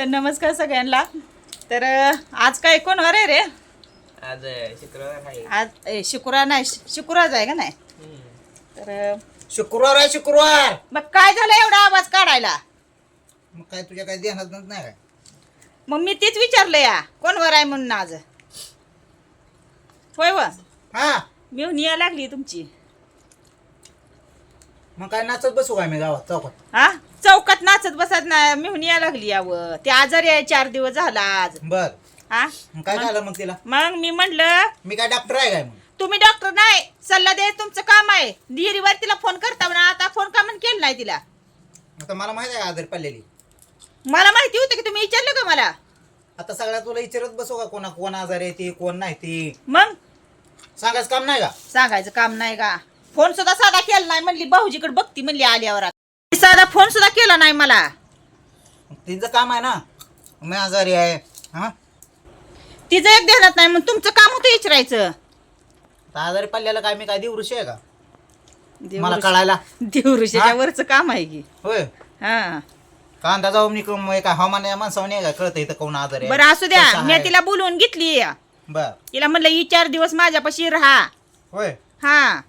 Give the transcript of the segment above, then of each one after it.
तर नमस्कार सगळ्यांना. तर आज काय कोण वर आहे रे? आज शुक्रवार आहे. आज ए, शुक्रवार नाही शु- शुक्रवार आहे का नाही? तर शुक्रवार आहे शुक्रवार! मग काय झालं एवढा आवाज काढायला? मग काय तुझ्या काही ध्यानात नाही काय मग मी तीच विचारलं या कोण वर आहे म्हणून आज? होय व? हा. मिळून या लागली तुमची. मग काय नाचत बसू काय मी गावात चौकात? हा चौकात नाचत बसत नाही मिळून या लागली यावं. ते आजारी आहे चार दिवस झाला आज. बर. हा? मग काय झालं मग तिला? मग मी म्हणलं मी काय डॉक्टर आहे काय मग? तुम्ही डॉक्टर नाही सल्ला दे तुमचं काम आहे. डिरीवर तिला फोन करता म्हणा आता फोन का म्हणून केलं नाही तिला. आता मला माहिती आहे आजारी पडलेली? मला माहिती होतं की तुम्ही विचारलं का मला? आता सगळ्या तुला विचारत बसू का कोणा कोण आजारी आहे ती कोण नाही ती? मग? सांगायचं काम नाही का? सांगायचं काम नाही का? फोन सुद्धा साधा केला नाही म्हणली भाऊजीकडे बघती म्हणली आल्यावर. साधा फोन सुद्धा केला नाही मला. तिचं काम आहे ना. मी आजारी आहे. हा? तिचं एक ध्यानात नाही मग तुमचं काम होतं विचारायचं आता आजारी पडलेलं काय मी काय दिवृषी आहे का? मला कळायला. देवऋषीच्या हा? वरचं काम आहे की. होय. हा. कांदा जाऊन मी काय हवामान या माणसावर नाही का कळतं इथं कोण आजारी आहे बरं असू द्या. कसं मी आहे. तिला बोलवून घेतली. बर. तिला म्हणलं ही चार दिवस माझ्यापाशी राहा. होय. हा.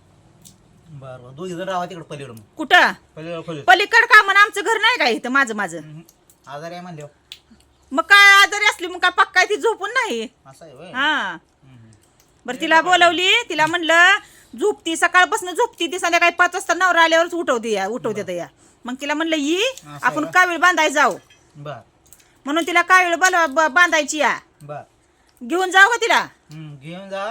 बर बर. दोघी जण राहा तिकडे पलीकडे मग. कुठं? पलीकडे पलीकडे. पलीकड का म्हणून आमचं घर नाही का इथं? माझं माझं. हम्म. आजारी आहे म्हणले मग काय आजारी असली मग काय पक्का ती झोपून नाही? असं आहे होय. हा. हम्म. बरं तिला बोलवली. तिला म्हणलं झोपती सकाळपासून झोपती ती संध्याकाळी पाच वाजता नवरा आल्यावरच उठवते या उठवते या. मग तिला म्हणलं ये आहे आपण का? कावीळ बांधाय जाऊ. बर. म्हणून तिला कावीळ बल- ब- बांधायची या. बर. घेऊन जाऊ का तिला? हम्म, घेऊन जा.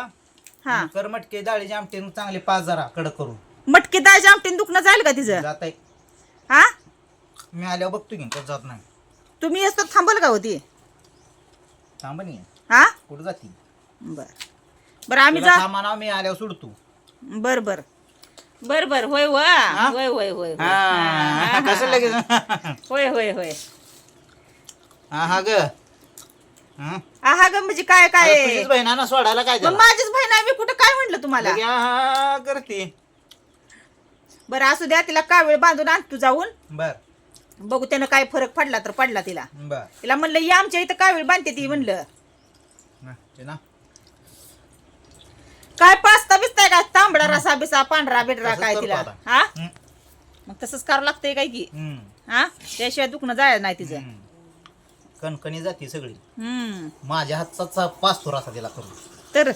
हा. आणि कर मटके डाळीचे आमटे चांगले पाच जरा कडक करून. मटकी दाळच्या आमटीन दुखणं जाईल का तिचं? जात आहे हा? मी आल्यावर बघतो की कसं जात नाही. तुम्ही असतो थांबल का होती थांब नाही हा? कुठं जाती? बर. बरं आम्ही जा सामान मी आल्यावर सोडतो. बर बर. बर बर होय वा. होय होय होय होय. हा, कसं लगेच? होय होय होय. हा हा ग. हा. हा ग म्हणजे काय काय? तुझीच बहीण आहे ना सोडायला काय मग? माझीच बहीण आहे मी कुठं काय म्हटलं तुम्हाला? लगे हा, हा, करते. बरं असू द्या तिला कावीळ बांधून आणतो जाऊन. बर. बघू त्यानं काय फरक पडला तर पडला तिला. बर. तिला म्हणलं या आमच्या इथं कावीळ बांधते ती म्हणलं. ते ना. काय पास्ता बिस्ताय काय तांबडा रसा बिसा पांढरा बिडरा तसंच काय करतो तिला? आता. हा? हम्म, मग तसंच करावं लागतंय काय की? हम्म, हा? त्याशिवाय दुखणं जायला नाही तिचं. हम्म. कणकणी जाते सगळी. हम्म. माझ्या हातचा पाचतो असा तिला करून. तर?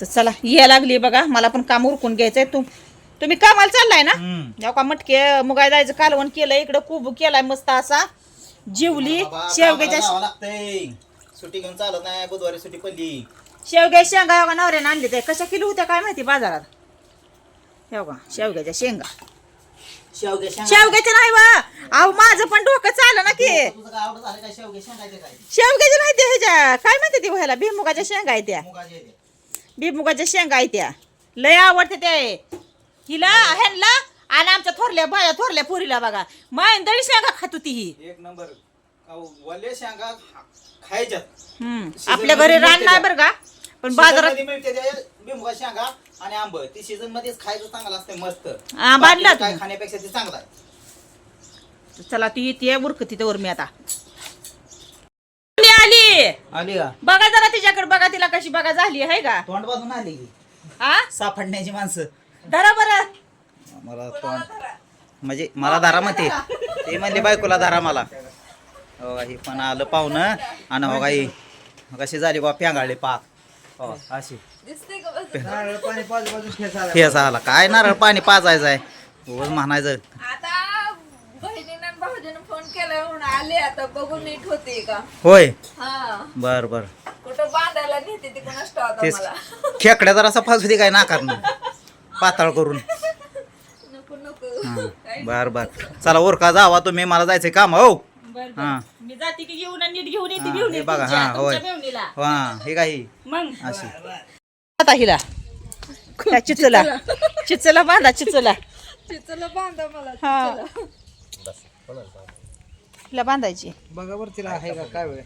तर चला या लागली बघा. मला पण काम उरकून घ्यायचंय. तू तुम्ही कामाला चाललाय ना. जेव्हा का मटके मुगाय जायचं कालवण केलं इकडं खूप केलाय मस्त असा. जेवली शेवग्याच्या लागतंय. सुट्टी घेऊन चालत नाही बुधवारी सुट्टी पडली. शेवग्या शेंगा बघा नवऱ्यानं आणले ते कशा किलो होत्या काय माहिती बाजारात? हे बघा शेवग्याच्या शेंगा. शेवग्या शेंगा. शेवग्याच्या नाही वा अहो माझं पण डोकं चालं ना की. तुझं काय आवडत झालं काय? शेवग्या शेंगायचे काय? शेवग्याच्या नाही त्या ह्याच्या. काय माहिती ती व्हायला भीमुगाच्या शेंगा आहे त्या. मुगाचे आहे ते. भीमुगाच्या शेंगा आहे त्या. लय आवडते ते. हिला ह्यांना आणि आमच्या थोरल्या बाया थोरल्या पुरीला बघा. मायंदळी शेंगा खात होती ही. एक नंबर. वले शेंगा खायच्यात. हम्म. आपल्या घरी रान नाही त्या. बरं का? पण बाजारात मिळते ते बिमुगा शेंगा आणि आंब. ती सीझन मध्येच खायचं चांगलं असते मस्त. बांधला बाकीचं काय तुम्ही. खाण्यापेक्षा ते चांगलं आहे. चला ती येते उरकती तर मी आता. ती आली? आली का? बघा जरा तिच्याकडे बघा तिला कशी बघा झाली आहे का? तोंड बाजून आली की. हा सापडण्याची माणसं. धरा बरं. मला तोंड म्हणजे मला धारा म्हणते ते. म्हणले बायकोला धारा मला. हो ही पण आलं पाहुणं. आणि हो ही कशी झाली बा प्यांगाळले पाक. हो अशी. फेस आला. काय नारळ पाणी पाजायचं आहे म्हणायचं. भाऊजीनं फोन केला म्हणून आले आता बघून नीट होते का? होय? हा. बर बर. कुठं बांधायला नेते ती कोणाच आता तेच मला? खेकड्या जरासा फास होती काय नाकारण पातळ करून. नको नको. हा बर बर. चला ओरका जावा तुम्ही मला जायचंय काम हो. बरं, हा. बरं. मी जाते की घेऊन आणि नीट घेऊन येते हा, घेऊन हे येते बघा, तुमच्या- हा, होय. मेवणीला. हा हे काही मग. अशी. आता हिला. त्या चिचला? चिचला बांधा चिचला. चिचला बांधा मला हा. चिचला. हिला बांधायची. बघा बरं तिला आहे का? काय वेळ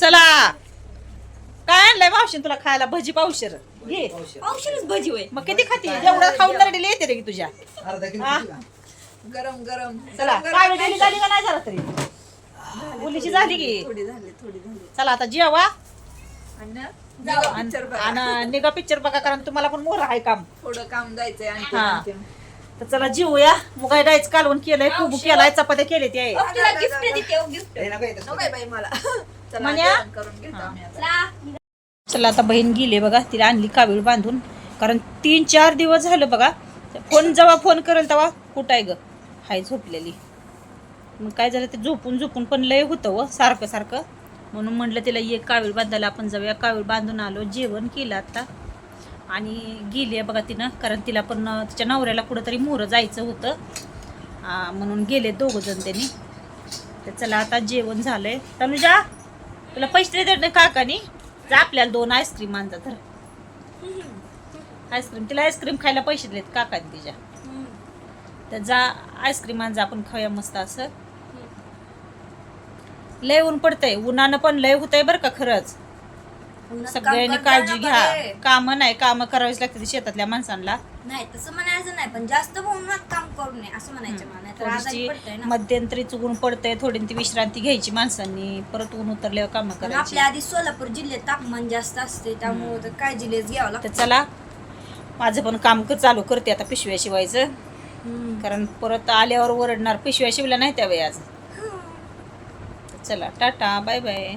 चला. काय आणलंय मावशीन तुला खायला? भजी पावशर घे. औषधच भजी होय. मग किती खाती? जेवढं खाऊन नरडीला येते रे की तुझ्या. हा? गरम गरम. चला. गरम काय वेळी झाली का नाही झाला तरी? मुलीची झाली की. थोडी झाली थोडी झाली. चला आता जेवा. आणि ना, आणि निघा. picture बघा. आणि निघा पिक्चर बघा कारण तुम्हाला पण मोर आहे काम. थोडं काम जायचंय आणखी हा. आणखी. तर चला जेवूया. मुगाय डायच कालवून केलंय कुबू केलाय चपात्या केले ते तुला गिफ्ट देते गिफ्ट नकोय बाई मला. चला म्हण्या? जेवण करून घेतो आम्ही आता. चला. आता बहीण गेली बघा तिला आणली कावीळ बांधून. कारण तीन चार दिवस झालं बघा फोन जेव्हा फोन करेल तेव्हा कुठं आहे ग? हाय झोपलेली. मग काय झालं ते झोपून झोपून पण लय होतं व सारखं सारखं. म्हणून म्हटलं तिला ये कावीळ बांधायला आपण जाऊया. कावीळ बांधून आलो जेवण केलं आता. आणि गेली आहे बघा तिनं कारण तिला पण अं, तिच्या नवऱ्याला कुठंतरी मोहरं जायचं होतं. आ, म्हणून गेले दोघं जण त्यांनी. तर चला आता जेवण झालंय. तनुजा! तुला पैसे देत नाही काकानी? जा आपल्याला दोन आईस्क्रीम आणजा तर आईस्क्रीम तिला आईस्क्रीम खायला पैसे दिलेत काकाने तिच्या. तर जा आईस्क्रीम आणजा आपण खाऊया मस्त असं. लय ऊन पडतंय. उन्हानं पण लय होतंय बरं का खरंच. सगळ्यांनी काळजी घ्या. कामं नाही कामं करावीच लागते शेतातल्या माणसांना. नाही तसं म्हणायचं नाही पण जास्त उन्हात काम करू नये असं म्हणायचं मला. मध्यंतरी चुकून पडतंय थोडी ती विश्रांती घ्यायची माणसांनी परत ऊन उतरल्यावर कामं करायची. आपल्या आधी सोलापूर जिल्ह्यात तापमान जास्त असते त्यामुळे तर काळजीलेच घ्यावं लागतं. चला माझं पण काम चालू करते आता पिशव्या शिवायचं. कारण परत आल्यावर ओरडणार पिशव्या शिवल्या नाही त्यावेळी आज. चला टाटा बाय बाय.